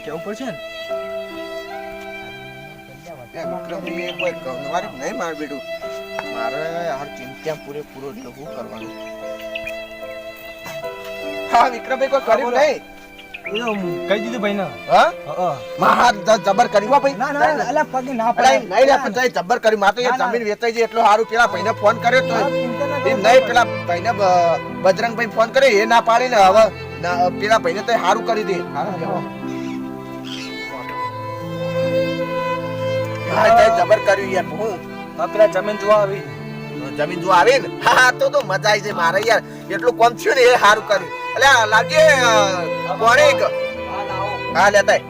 સુરપાન કેવું પડશે ને? એ વિક્રમજી કોઈ ગણવારી નહીં માર બેટું. મારે હાર ચિંતા પૂરેપૂરો એટલે કરવાનું. હા વિક્રમભાઈ કોઈ કર્યું નહીં? કહી દીધું ભાઈ ને હા હા. મહા જબર કર્યું હો ભાઈ. ના ના અલા પગે ના અલા, નહીં રે પણ તોય જબ્બર કર્યું મારે તો એ. જમીન વેચાઈ જાય એટલો સારું પેલા ભાઈને ફોન કર્યો તો એ. નહીં પેલા ભાઈને બ- બજરંગભાઈ ફોન કર્યો એ ના પાડીને હવે પેલા ભાઈને તો સારું કરી દે. હા તે જબર કર્યું યાર હું પેલા જમીન જોવા આવી. જમીન આવે ને હા તો તો મજા આવી જાય મારે યાર. એટલું કોમ થયું ને એ સારું કર્યું. એટલે લાગે કોણે એક. હા લેતા.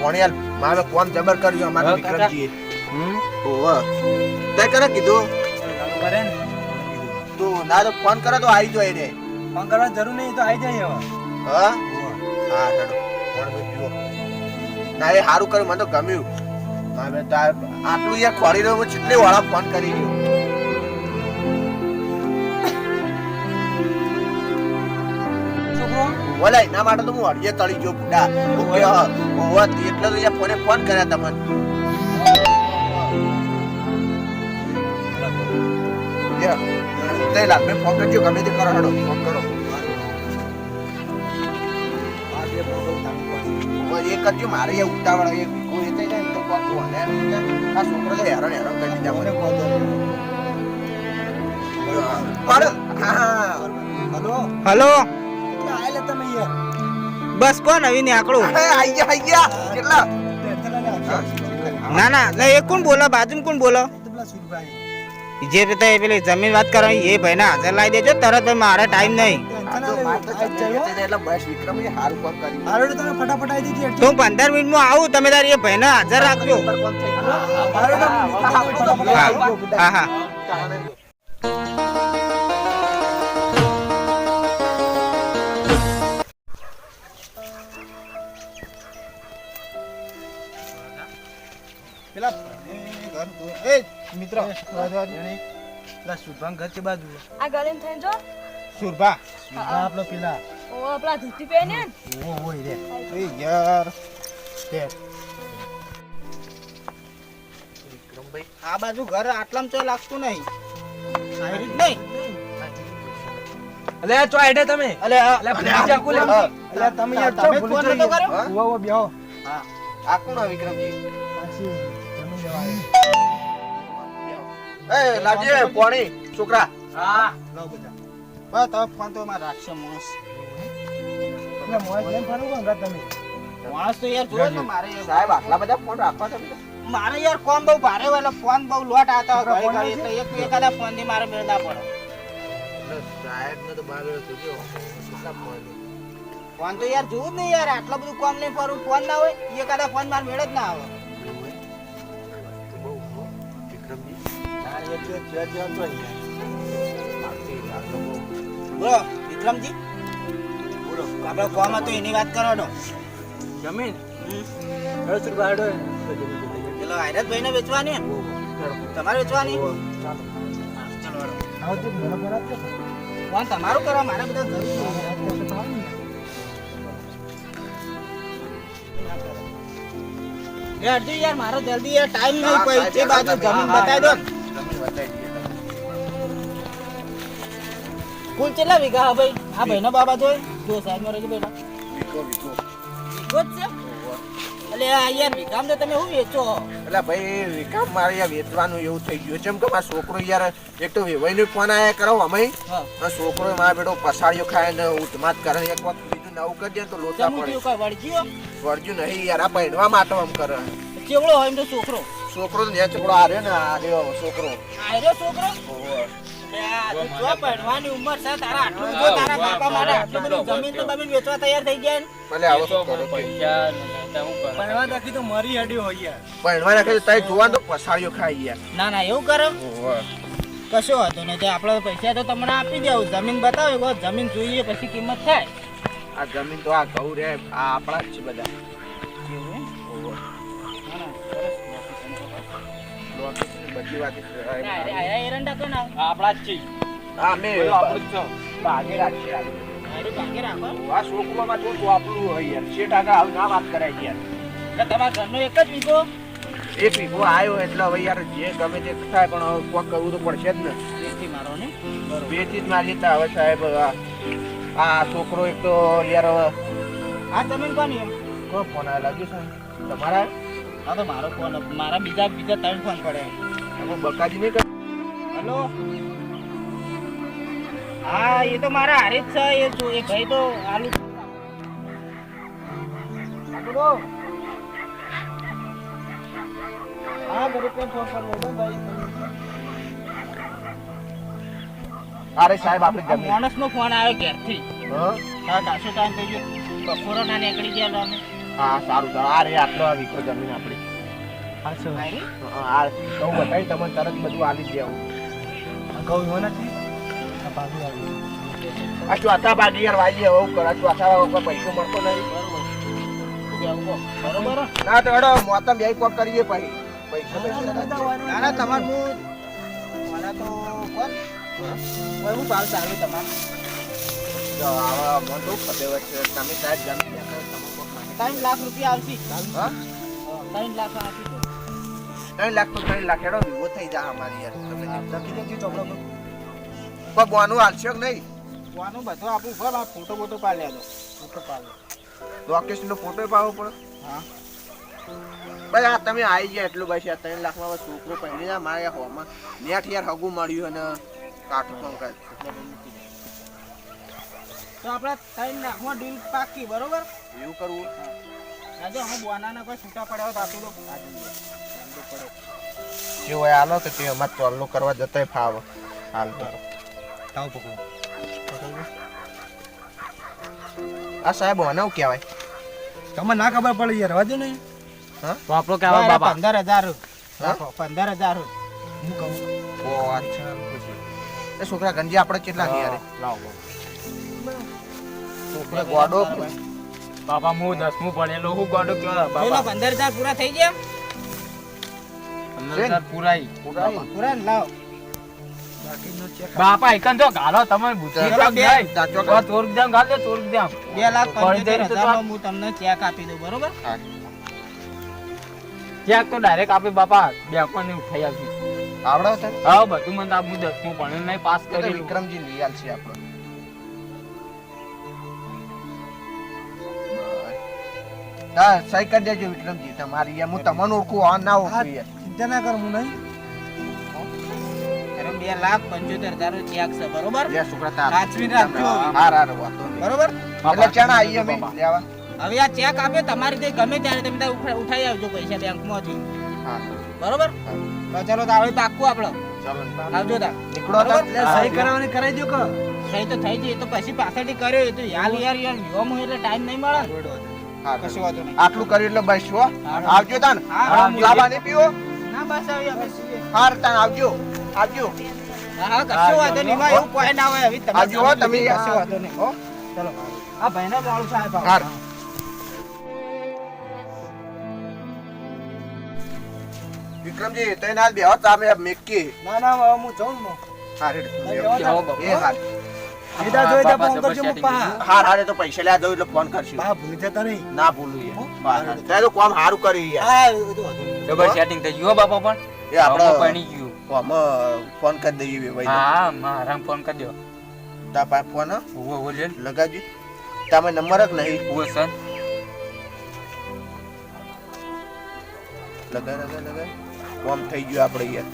કોણે યાર મારે કોમ જબર કર્યું અમારે હા, હમ? ઓવા તે કરે કીધું? કરે ને તું ના તો ફોન કરો તો આવી જાય રે ફોન કરવાની જરૂર નહીં તો આવી જાય હવે હા? હા ના એ સારું કર્યું મને તો ગમ્યું. મારે આટલું યાર ખોરી રહ્યો હું ચીટલી વાળા ફોન કરી રહ્યો. બોલા એના માટે તો હું અડીએ તળી ગયો બુડા. હું કે હા, હોવા જ એટલે તો યાર ફોને ફોન કર્યા તમને તે લાગ મેં ફોન કરજો ગમે તે કરો હેડો ફોન કરો. એ કરજો મારે એ ઉતાવળ એ કોઈ એ થઈ જાય ને તો કોક કોને આ છોકરો તો હેરાન હેરાન કરી દીધા મને. પાડો હા હલો. હલો આયલે તમે યાર બસ કોણ આવી ને આકડો. હા, આઈ ગયા કેટલા? ને ના ના ના એ કોણ બોલો? બાજુ કોણ બોલો? જે પેલા જમીન વાત કરવાની એ ભાઈને હાજર લાવી દેજો. તરત ભાઈ મારે ટાઈમ નહીં. તો હારો તમે ફટાફટ આવી દીધી તો હું પંદર મિનિટમાં આવું તમે તારી એ ભાઈને હાજર રાખજો. હા હા પેલા એ મિત્ર. પેલા સુરભાન ઘર છે બાજુ આ ગલીમ થઈ જો. સુરભા સુરભા આપણો પેલા. ઓ પેલા ધોતી પહેને ઓ હોય રે. એ યાર. વિક્રમભાઈ. આ બાજુ ઘર આટલામાં તો લાગતું નહીં. સારી નહીં. અલે ચો આઈડે તમે? અલે અલે ભૂલી જા કુલે અલે તમે યાર તમે ફોન નતો કર્યો? હા? ઉવા ઉવા બેહો. હા. આ કોણ વિક્રમજી? પાછી જમીન લેવા એ લાવજે પોણી છોકરા. હા. લો બધા. બસ તમે ફોન તો મારે રાખશે એટલે ફરું કોણ તમે? તો યાર ને મારે સાહેબ આટલા બધા ફોન રાખવા તમે મારે યાર કોમ બહુ ભારે હોય એટલે ફોન બહુ લોટ આવતા હોય એટલે એક એકાદા ફોનથી મારે મેળ ના પડે. સાહેબ ને તો ફોન તો યાર જોવું જ નહીં યાર આટલું બધું કોમ લઈને ફરું ફોન ના હોય એકાદા ફોન મારે મેળ જ ના આવે. વિક્રમજી? હા એ જે જે બોલો વિક્રમજી. બોલો આપણે કોમાં હતો એની વાત કરવાનો તો. જમીન? હવે સુરભા આડો પેલો આયરતભાઈ ભાઈને વેચવાની? તમારે વેચવાની? ચાલો. ચલો તો તમારું કરો મારે બધા જરૂર તો. એ અડધું યાર મારો જલ્દી યાર ટાઈમ નહીં કોઈ. સાહેબ, બાજુ જમીન બતાવી દો. જમીન બતાવી કુલ કેટલા વીઘા હા ભાઈ? આ ભાઈનો બાબા જોઈ જો સાહેબ મારે જો બેટા વીઘો, વીઘો. વીઘો જ છે? એટલે યાર વીઘામાં તો તમે શું વેચો? એટલે ભાઈ વિકામ મારે યાર વેચવાનું એવું થઈ ગયું છે. કે મારો છોકરો યાર એક તો વેવાઈનો ફોન આયા કરો અમે છોકરો મારા બેટો પસાડીઓ ખાય ને ઉઠમાત કરે એક વખત બીજું નવું કરી દે તો લોચા પડે. વળગ્યો? નહીં યાર આ પહેરવા માટે આમ કરે. ચેવડો હોય એમ તો છોકરો. છોકરો ને આ રહ્યો છોકરો. છોકરો? ભણવાની ઉંમર છે તારા આટલું બધું તારા બાપા માટે આટલું બધું જમીન તો બમીન વેચવા તૈયાર થઈ ગયા ભલે આવો ભણવા તો મરી હડ્યો હોય યાર. પહેરવા તો તારી જોવા તો પસાડીઓ ખાઈ ગયા. ના ના એવું કરો. કશો હતો ને તે આપણે પૈસા તો તમને આપી દેવું જમીન બતાવો જમીન જોઈએ પછી કિંમત થાય. આ જમીન તો આ ઘઉં રે આ આપણા જ છે બધા. હોય યાર છે ટાકા આવું ના વાત કરાય યાર તમારા એક જ વીઘો એક વીઘો આવ્યો એટલે હવે યાર જે ગમે તે થાય પણ કોક કરવું તો પડશે જ ને બેથી મારો બેથી જ મારી તો હવે સાહેબ આ છોકરો એક તો યાર આ તમે કોની એમ કોણ ફોન આવેલા છે તમારા હા તો મારો ફોન મારા બીજા બીજા ત્રણ ફોન પડે. બકાજી નહીં કર હા એ તો મારા હારે જ છે એ જો એ ભાઈ તો આલુ હા બરોબર ફોન પર ભાઈ? અરે સાહેબ આપણે જમીન માણસનો ફોન આવ્યો ઘેરથી હા કાશો ટાઈમ થઈ ગયો. બપોરો ના નીકળી ગયા અમે. હા સારું સારું. આ રે આટલો આ વીઘો જમીન આપણી. હા, કહું બતાવી તમને તરત બધું આવી જ દેવું. આ ચોથા ભાગે યાર વાઈએ હવે કરા ચોથા ભાગે પૈસો મળતો નહીં. બરોબર. ના તો હેડો મોતમ બે કોક કરીએ પછી. પૈસા પૈસા ના ના તમાર હું મને તો કોણ? હું. ભાવ ચાલુ તમારે. જો આવા મને તો ખબર છે. તમે સાહેબ તમે માંગે. ત્રણ લાખ રૂપિયા આવશે ત્રણ લાખ દો ત્રણ લાખ તો ત્રણ લાખ હેડો વિવો થઈ જા અમારી યાર. તમે લખી દેજો ચોપડો પર બોનું હાલશો કે નહીં? બોનું બધું આપું ફર આ ફોટો બોટો પાડ્યા દો. ફોટો પાડ્યો. લોકેશન નો ફોટો પાડવો પડે. હા. ભાઈ આ તમે આવી ગયા એટલું ભાઈ આ ત્રણ લાખમાં છોકરો પહેરી જા મારે હોમાં નેટ યાર હગું મળ્યું અને કાઠું કંકાજ તો આપણે ત્રણ લાખમાં ડીલ પાકી બરોબર? એવું કરવું? આજે હું બોનાના કોઈ છૂટા પડ્યા તો આપી દો. પડે જે હોય હાલો તો તે અમારે ચોલ્લો કરવા જતાય ફાવ. હાલ તો. આ સાહેબ ઓને કહેવાય. તમને ના ખબર પડે યાર રવા દે હા? તો આપણો બરાબર, પંદર હજાર રાખો પંદર હજાર હું કહું. ઓ અચ્છા એ છોકરા ગંજી આપણે કેટલા ગયા રે? લાવો. છોકરા ગોડો બાપા હું દસમું ભણેલો હું ગોડો કયો? બોલો બાપા. પંદર હજાર પૂરા થઈ ગયા? પંદર પુરાઈ. પૂરા બાપા. એકન તો ગાલો તમે બુદ્ધિ ચાલો, કાંક બે. નહીં. દાચો તો તોર્ક જામ ગાલ દે તોર્ક જામ. બે લાખ પડી પંચોતેર જાય તો હજારનો હું તમને ચેક આપી દઉં બરોબર? ક્યાંક તો ડાયરેક્ટ આપે બાપા બેંકમાં ને ઉઠાઈ આવશે. આવડે છે? હા બધું મને તો આ હું દસમું ભણેલું નહીં પાસ કરી વિક્રમજી લઈ આલ છે આપણે. હા. સહી કરી દેજો વિક્રમજી તમારી હું તમને ઓળખું આ ના ઓળખું યાર ચિંતા ના કર હું નહીં બે લાખ પંચોતેર હજારનો ચેક છે બરોબર? લે છોકરા તાર. સાચવીને રાખજો. હાર હાર વાતો નહીં. બરોબર? એટલે ચણા આવીએ અમે લેવા હવે આ ચેક આપ્યો તમારી રીતે ગમે ત્યારે તમે ઉઠાઈ આવજો પૈસા બેંકમાંથી. બરોબર? તો ચાલો તો પાક્કું આપણો આવજો તા નીકળો તો સહી કરાવવાની કરાવી દો કે. સહી તો થઈ જાય તો પછી પાછળથી કર્યો એ તો યાર યાર યાર વિહોમાં એટલે ટાઈમ નહીં મળે. કશું વાંધો નહીં. આટલું કર્યું એટલે બસ આવજો તાન. પીવો. ના બસ આવી અમે છીએ. હાર તાન આવજો આવજો. હા હા વાંધો નહીં એમાં એવું કોઈ ના હોય હવે તમે આવજો તમે કશું વાંધો નહીં હો. ચલો. આ ભાઈને મોડું સાહેબ હાર વિક્રમજી તઈ ના બેહો તમે મેકી. ના ના હું જઉં ને. હાર હેડ. બેહો જાઓ. બાપા. એ હાર સીધા જોઈ દે ફોન કરજો હું હાર હારે તો પૈસા લેવા દઉં એટલે ફોન કરશું. હા ભૂલી જતા નહીં. ના ભૂલું યાર. હાર, હાર. તે તો કામ સારું કર્યું યાર હા એ. ડબલ સેટિંગ થઈ ગયું બાપા પણ. એ આપણે પાણી ગયું. આમાં ફોન કરી દઈએ ભાઈ હા મારા ફોન કરી દો. તા પા ફોન હો? ઉવો ઉવો લે લગાજી તમે નંબર જ નહીં. ઉવો સર લગા લગા લગા કોમ થઈ ગયું આપણે યાર.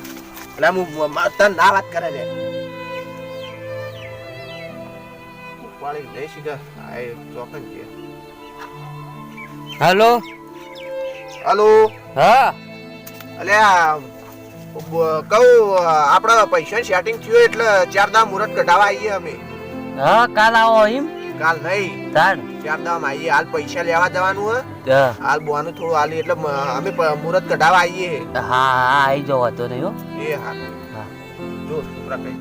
એટલે હું તને ના વાત કરે લે પાણી લઈ સીધા આ ચોકન છે. હેલો? હલો? હા. અલે આ બ- કહું આપણા પૈસા સેટિંગ થયું એટલે ચાર ધામ મુહૂર્ત કઢાવા આવીએ અમે. હા કાલ આવો એમ કાલ નહીં. તાણ. ચાર દામ આવીએ હાલ પૈસા લેવા જવાનું હે. હાલ બોવાનું થોડું હાલી એટલે અમે મુરત મુહૂર્ત કઢાવા આવીએ હા હા આવી જવા તો નહીં હો. એ હા. હા. જો છોકરા કઈ.